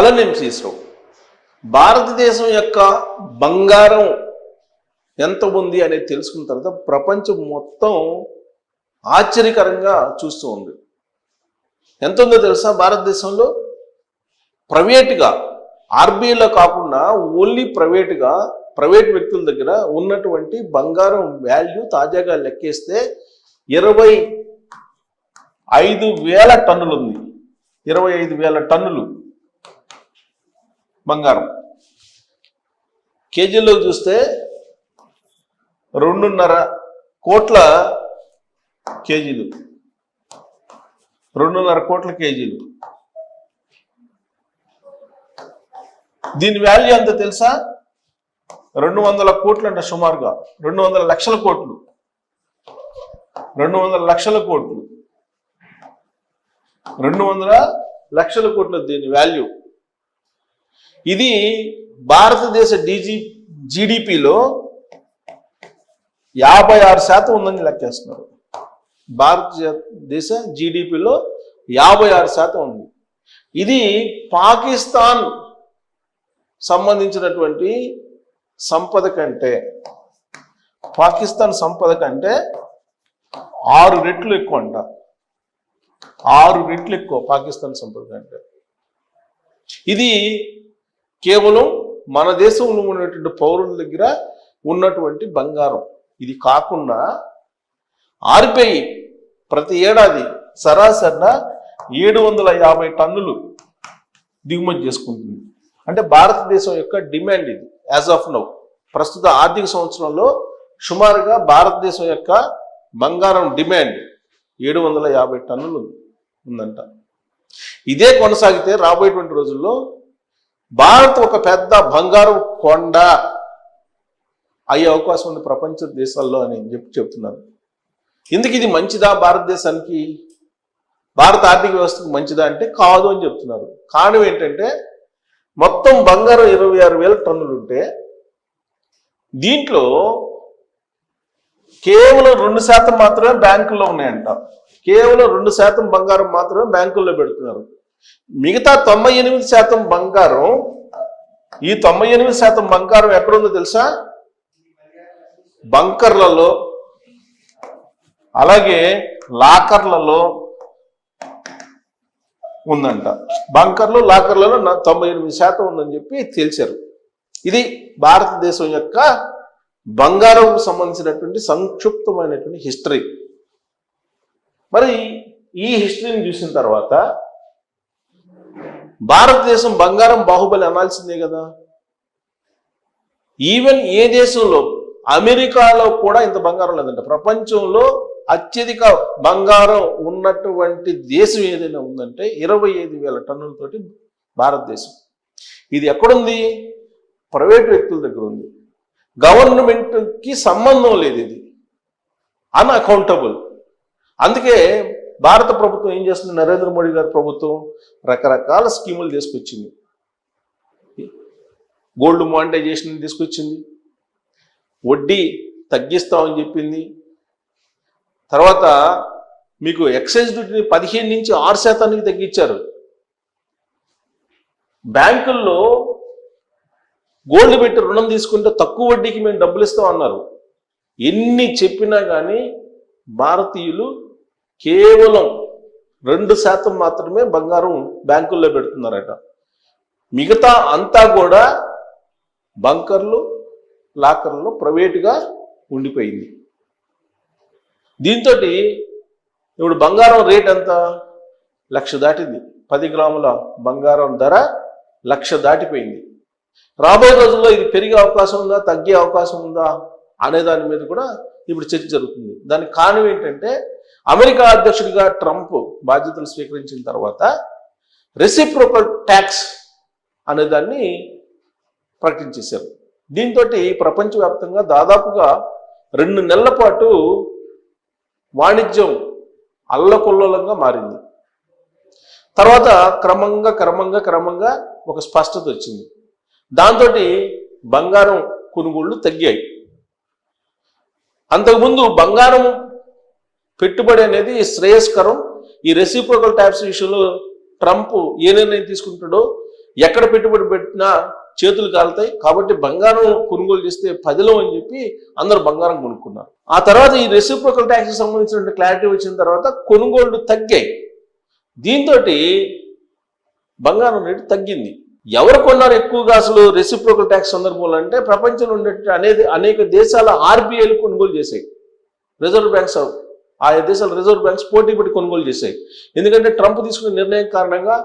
Hello నేను భారతదేశం యొక్క బంగారం ఎంత ఉంది అనేది తెలుసుకున్న తర్వాత ప్రపంచం మొత్తం ఆశ్చర్యకరంగా చూస్తూ ఉంది. ఎంత ఉందో తెలుసా? భారతదేశంలో ప్రైవేటుగా ఆర్బీఐలో కాకుండా ఓన్లీ ప్రైవేటుగా ప్రైవేట్ వ్యక్తుల దగ్గర ఉన్నటువంటి బంగారం వాల్యూ తాజాగా లెక్కేస్తే ఇరవై ఐదు వేల టన్నులు ఉంది. ఇరవై ఐదు వేల టన్నులు. బంగారం. కేజీలో చూస్తే రెండున్నర కోట్ల కేజీలు. రెండున్నర కోట్ల కేజీలు. దీని వాల్యూ ఎంత తెలుసా? రెండు వందల కోట్లు అంటే సుమారుగా. రెండు వందల లక్షల కోట్లు. రెండు వందల లక్షల కోట్లు. రెండు వందల లక్షల కోట్లు దీని వాల్యూ ఇది భారతదేశ డీజీ జీడిపిలో యాభై ఆరు శాతం ఉందని లెక్కేస్తున్నారు. భారతదేశ జీడిపిలో యాభై ఆరు శాతం ఉంది. ఇది పాకిస్తాన్ సంబంధించినటువంటి సంపద కంటే పాకిస్తాన్ సంపద కంటే ఆరు రెట్లు ఎక్కువ అంట ఆరు రెట్లు ఎక్కువ పాకిస్తాన్ సంపద కంటే. ఇది కేవలం మన దేశంలో ఉన్నటువంటి పౌరుల దగ్గర ఉన్నటువంటి బంగారం. ఇది కాకుండా ఆర్బీఐ ప్రతి ఏడాది సరాసరిన ఏడు వందల యాభై టన్నులు దిగుమతి చేసుకుంటుంది. అంటే భారతదేశం యొక్క డిమాండ్ ఇది యాజ్ ఆఫ్ నౌ ప్రస్తుత ఆర్థిక సంవత్సరంలో సుమారుగా భారతదేశం యొక్క బంగారం డిమాండ్ ఏడు వందల యాభై టన్నులు ఉందంట. ఇదే కొనసాగితే రాబోయేటువంటి రోజుల్లో భారత్ ఒక పెద్ద బంగారం కొండ అయ్యే అవకాశం ఉంది ప్రపంచ దేశాల్లో అని చెప్పి చెప్తున్నారు ఎందుకు ఇది మంచిదా భారతదేశానికి? భారత ఆర్థిక వ్యవస్థకు మంచిదా అంటే కాదు అని చెప్తున్నారు. కారణం ఏంటంటే మొత్తం బంగారం ఇరవై ఆరు వేల టన్నులు ఉంటే దీంట్లో కేవలం రెండు శాతం మాత్రమే బ్యాంకుల్లో ఉన్నాయంట. కేవలం రెండు శాతం బంగారం మాత్రమే బ్యాంకుల్లో పెడుతున్నారు. మిగతా తొంభై ఎనిమిది శాతం బంగారం ఈ తొంభై ఎనిమిది శాతం బంగారం ఎక్కడుందో తెలుసా? బంకర్లలో అలాగే లాకర్లలో ఉందంట. బంకర్లు లాకర్లలో నా తొంభై ఎనిమిది శాతం ఉందని చెప్పి తేల్చారు. ఇది భారతదేశం యొక్క బంగారం సంబంధించినటువంటి సంక్షిప్తమైనటువంటి హిస్టరీ. మరి ఈ హిస్టరీని చూసిన తర్వాత భారతదేశం బంగారం బాహుబలి అనాల్సిందే కదా. ఈవెన్ ఏ దేశంలో అమెరికాలో కూడా ఇంత బంగారం లేదంట. ప్రపంచంలో అత్యధిక బంగారం ఉన్నటువంటి దేశం ఏదైనా ఉందంటే ఇరవై ఐదు వేల టన్నులతోటి భారతదేశం. ఇది ఎక్కడుంది? ప్రైవేట్ వ్యక్తుల దగ్గర ఉంది. గవర్నమెంట్కి సంబంధం లేదు ఇది. అన్అకౌంటబుల్ అందుకే భారత ప్రభుత్వం ఏం చేస్తుంది? నరేంద్ర మోడీ గారి ప్రభుత్వం రకరకాల స్కీములు తీసుకొచ్చింది. గోల్డ్ మానిటైజేషన్ తీసుకొచ్చింది. వడ్డీ తగ్గిస్తామని చెప్పింది. తర్వాత మీకు ఎక్సైజ్ డ్యూటీని పదిహేను నుంచి ఆరు శాతానికి తగ్గించారు. బ్యాంకుల్లో గోల్డ్ పెట్టి రుణం తీసుకుంటే తక్కువ వడ్డీకి మేము డబ్బులు ఇస్తాం అన్నారు ఎన్ని చెప్పినా కానీ భారతీయులు కేవలం రెండు శాతం మాత్రమే బంగారం బ్యాంకుల్లో పెడుతున్నారట. మిగతా అంతా కూడా బంకర్లు లాకర్లు ప్రైవేటుగా ఉండిపోయింది. దీంతో ఇప్పుడు బంగారం రేట్ ఎంత? లక్ష దాటింది. పది గ్రాముల బంగారం ధర లక్ష దాటిపోయింది. రాబోయే రోజుల్లో ఇది పెరిగే అవకాశం ఉందా? తగ్గే అవకాశం ఉందా? అనే దాని మీద కూడా ఇప్పుడు చర్చ జరుగుతుంది. దానికి కారణం ఏంటంటే అమెరికా అధ్యక్షుడిగా ట్రంప్ బాధ్యతలు స్వీకరించిన తర్వాత రెసిప్రోకల్ ట్యాక్స్ అనే దాన్ని ప్రకటించేశారు. దీంతో ప్రపంచవ్యాప్తంగా దాదాపుగా రెండు నెలల పాటు వాణిజ్యం అల్లకొల్లోలంగా మారింది. తర్వాత క్రమంగా క్రమంగా క్రమంగా ఒక స్పష్టత వచ్చింది. దాంతో బంగారం కొనుగోళ్ళు తగ్గాయి. అంతకుముందు బంగారం పెట్టుబడి అనేది శ్రేయస్కరం. ఈ రెసిప్రోకల్ ట్యాక్స్ విషయంలో ట్రంప్ ఏ నిర్ణయం తీసుకుంటాడో ఎక్కడ పెట్టుబడి పెట్టినా చేతులు కాలుతాయి. కాబట్టి బంగారం కొనుగోలు చేస్తే పదిలో అని చెప్పి అందరు బంగారం కొనుక్కున్నారు. ఆ తర్వాత ఈ రెసిప్రోకల్ ట్యాక్స్ సంబంధించిన క్లారిటీ వచ్చిన తర్వాత కొనుగోళ్ళు తగ్గాయి. దీంతో బంగారం రేటు తగ్గింది. ఎవరు కొన్నారు ఎక్కువగా అసలు రెసిప్రోకల్ ట్యాక్స్ సందర్భంలో అంటే ప్రపంచంలో ఉండే అనేది అనేక దేశాల ఆర్బీఐలు కొనుగోలు చేశాయి. రిజర్వ్ బ్యాంక్స్ ఆయా దేశాల రిజర్వ్ బ్యాంక్స్ పోటీ పడి కొనుగోలు చేశాయి. ఎందుకంటే ట్రంప్ తీసుకున్న నిర్ణయం కారణంగా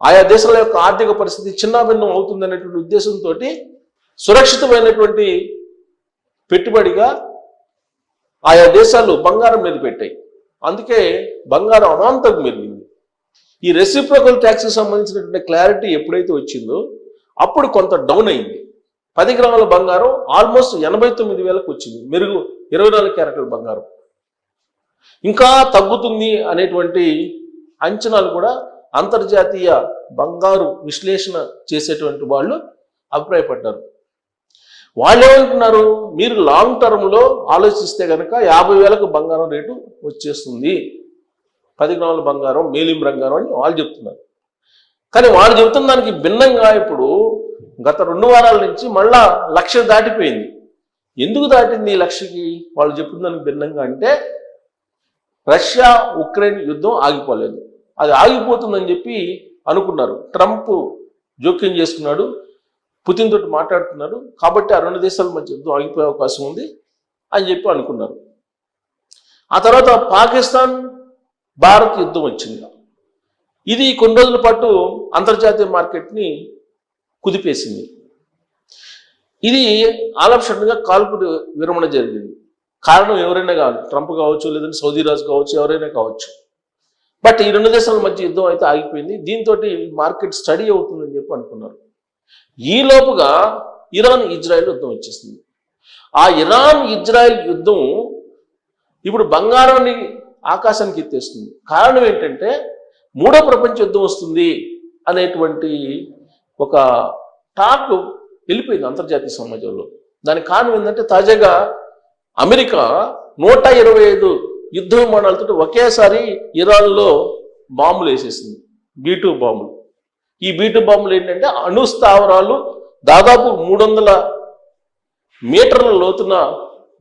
ఆయా దేశాల యొక్క ఆర్థిక పరిస్థితి చిన్నాభిన్నం అవుతుందనేటువంటి ఉద్దేశంతో సురక్షితమైనటువంటి పెట్టుబడిగా ఆయా దేశాలు బంగారం మీద పెట్టాయి. అందుకే బంగారం అమాంతం పెరిగింది ఈ రెసిప్రోకల్ ట్యాక్స్కి సంబంధించినటువంటి క్లారిటీ ఎప్పుడైతే వచ్చిందో అప్పుడు కొంత డౌన్ అయింది. పది గ్రాముల బంగారం ఆల్మోస్ట్ ఎనభై తొమ్మిది వేలకు వచ్చింది. మెరుగు ఇరవై నాలుగు క్యారెట్ల బంగారం. ఇంకా తగ్గుతుంది అనేటువంటి అంచనాలు కూడా అంతర్జాతీయ బంగారు విశ్లేషణ చేసేటువంటి వాళ్ళు అభిప్రాయపడ్డారు. వాళ్ళు ఏమంటున్నారు మీరు లాంగ్ టర్మ్లో ఆలోచిస్తే కనుక యాభై వేలకు బంగారం రేటు వచ్చేస్తుంది. పది గ్రాముల బంగారం మేలిం బంగారం అని వాళ్ళు చెప్తున్నారు. కానీ వాళ్ళు చెబుతున్న దానికి భిన్నంగా ఇప్పుడు గత రెండు వారాల నుంచి మళ్ళా లక్ష దాటిపోయింది. ఎందుకు దాటింది ఈ లక్షకి? వాళ్ళు చెప్తున్న దానికి భిన్నంగా అంటే రష్యా ఉక్రెయిన్ యుద్ధం ఆగిపోలేదు. అది ఆగిపోతుందని చెప్పి అనుకున్నారు. ట్రంప్ జోక్యం చేసుకున్నాడు. పుతిన్ తోటి మాట్లాడుతున్నారు. కాబట్టి ఆ రెండు దేశాల మధ్య యుద్ధం ఆగిపోయే అవకాశం ఉంది అని చెప్పి అనుకున్నారు. ఆ తర్వాత పాకిస్తాన్ భారత్ యుద్ధం వచ్చింది. ఇది కొన్ని రోజుల పాటు అంతర్జాతీయ మార్కెట్ని కుదిపేసింది. ఇది ఆలప్షణంగా కాల్పుడు విరమణ జరిగింది. కారణం ఎవరైనా కావచ్చు ట్రంప్ కావచ్చు లేదంటే సౌదీ రాజు కావచ్చు ఎవరైనా కావచ్చు. బట్ ఈ రెండు దేశాల మధ్య యుద్ధం అయితే ఆగిపోయింది. దీంతో మార్కెట్ స్టడీ అవుతుందని చెప్పి అనుకున్నారు. ఈ లోపుగా ఇరాన్ ఇజ్రాయెల్ యుద్ధం వచ్చేసింది. ఆ ఇరాన్ ఇజ్రాయెల్ యుద్ధం ఇప్పుడు బంగారాన్ని ఆకాశానికి ఎత్తేస్తుంది. కారణం ఏంటంటే మూడో ప్రపంచ యుద్ధం వస్తుంది అనేటువంటి ఒక టాక్ వెళ్ళిపోయింది అంతర్జాతీయ సమాజంలో. దానికి కారణం ఏంటంటే తాజాగా అమెరికా నూట ఇరవై ఐదు యుద్ధ విమానాలతో ఒకేసారి ఇరాన్లో బాంబులు వేసేసింది. బీటూ బాంబులు. ఈ బీటూ బాంబులు ఏంటంటే అణు స్థావరాలు దాదాపు మూడు వందల మీటర్ల లోతున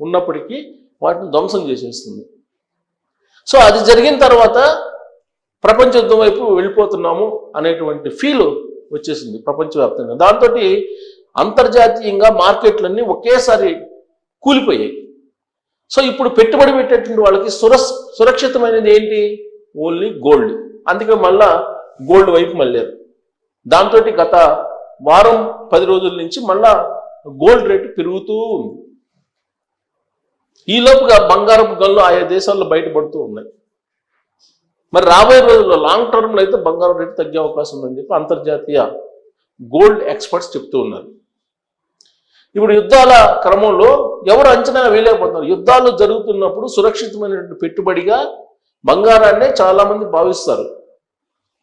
ఉన్నప్పటికీ వాటిని ధ్వంసం చేసేస్తుంది. సో అది జరిగిన తర్వాత ప్రపంచ యుద్ధం వైపు వెళ్ళిపోతున్నాము అనేటువంటి ఫీల్ వచ్చేసింది ప్రపంచవ్యాప్తంగా. దాంతో అంతర్జాతీయంగా మార్కెట్లన్నీ ఒకేసారి కూలిపోయాయి. సో ఇప్పుడు పెట్టుబడి పెట్టేటువంటి వాళ్ళకి సుర సురక్షితమైనది ఏంటి? Only gold. అందుకే మళ్ళా గోల్డ్ వైపు మళ్ళారు. దాంతో గత వారం పది రోజుల నుంచి మళ్ళా గోల్డ్ రేటు పెరుగుతూ ఉంది. ఈ లోపుగా బంగారపు గల్లు ఆయా దేశాల్లో బయటపడుతూ ఉన్నాయి. మరి రాబోయే రోజుల్లో లాంగ్ టర్మ్లో అయితే బంగారం రేటు తగ్గే అవకాశం ఉందని చెప్పి అంతర్జాతీయ గోల్డ్ ఎక్స్పర్ట్స్ చెప్తూ ఉన్నారు. ఇప్పుడు యుద్ధాల క్రమంలో ఎవరు అంచనా వేయలేకపోతున్నారు? యుద్ధాలు జరుగుతున్నప్పుడు సురక్షితమైనటువంటి పెట్టుబడిగా బంగారాన్నే చాలామంది భావిస్తారు.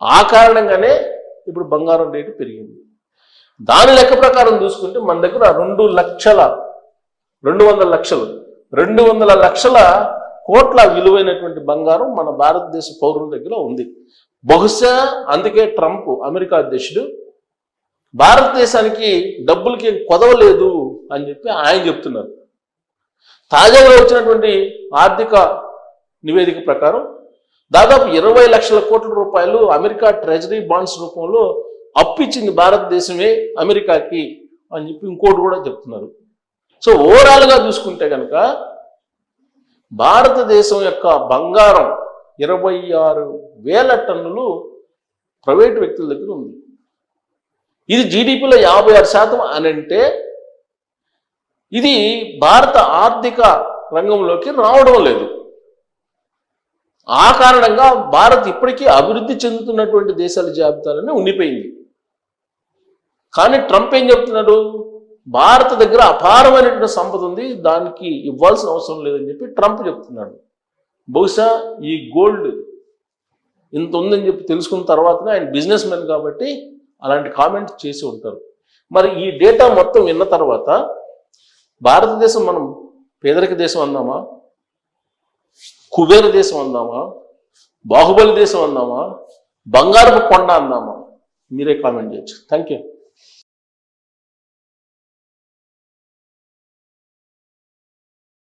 ఆ కారణంగానే ఇప్పుడు బంగారం రేటు పెరిగింది. దాని లెక్క ప్రకారం చూసుకుంటే మన దగ్గర రెండు లక్షల రెండు వందల లక్షలు రెండు వందల లక్షల కోట్ల విలువైనటువంటి బంగారం మన భారతదేశ పౌరుల దగ్గర ఉంది. బహుశా అందుకే ట్రంప్ అమెరికా అధ్యక్షుడు భారతదేశానికి డబ్బులకి కొదవలేదు అని చెప్పి ఆయన చెప్తున్నారు. తాజాగా వచ్చినటువంటి ఆర్థిక నివేదిక ప్రకారం దాదాపు ఇరవై లక్షల కోట్ల రూపాయలు అమెరికా ట్రెజరీ బాండ్స్ రూపంలో అప్పిచ్చింది భారతదేశమే అమెరికాకి అని చెప్పి ఇంకోటి కూడా చెప్తున్నారు. సో ఓవరాల్గా చూసుకుంటే కనుక భారతదేశం యొక్క బంగారం ఇరవై ఆరు వేల టన్నులు ప్రైవేటు వ్యక్తుల దగ్గర ఉంది. ఇది జీడిపిలో యాభై ఆరు శాతం అని అంటే ఇది భారత ఆర్థిక రంగంలోకి రావడం లేదు. ఆ కారణంగా భారత్ ఇప్పటికీ అభివృద్ధి చెందుతున్నటువంటి దేశాల జాబితాలోనే ఉండిపోయింది. కానీ ట్రంప్ ఏం చెప్తున్నాడు? భారత దగ్గర అపారమైనటువంటి సంపద ఉంది దానికి ఇవ్వాల్సిన అవసరం లేదని చెప్పి ట్రంప్ చెప్తున్నాడు. బహుశా ఈ గోల్డ్ ఇంత ఉందని చెప్పి తెలుసుకున్న తర్వాతనే ఆయన బిజినెస్ మెన్ కాబట్టి అలాంటి కామెంట్ చేసి ఉంటారు. మరి ఈ డేటా మొత్తం విన్న తర్వాత భారతదేశం మనం పేదరిక దేశం అందామా కుబేర దేశం అందామా బాహుబలి దేశం అందామా బంగారపు కొండ అందామా మీరే కామెంట్ చేయొచ్చు. Thank you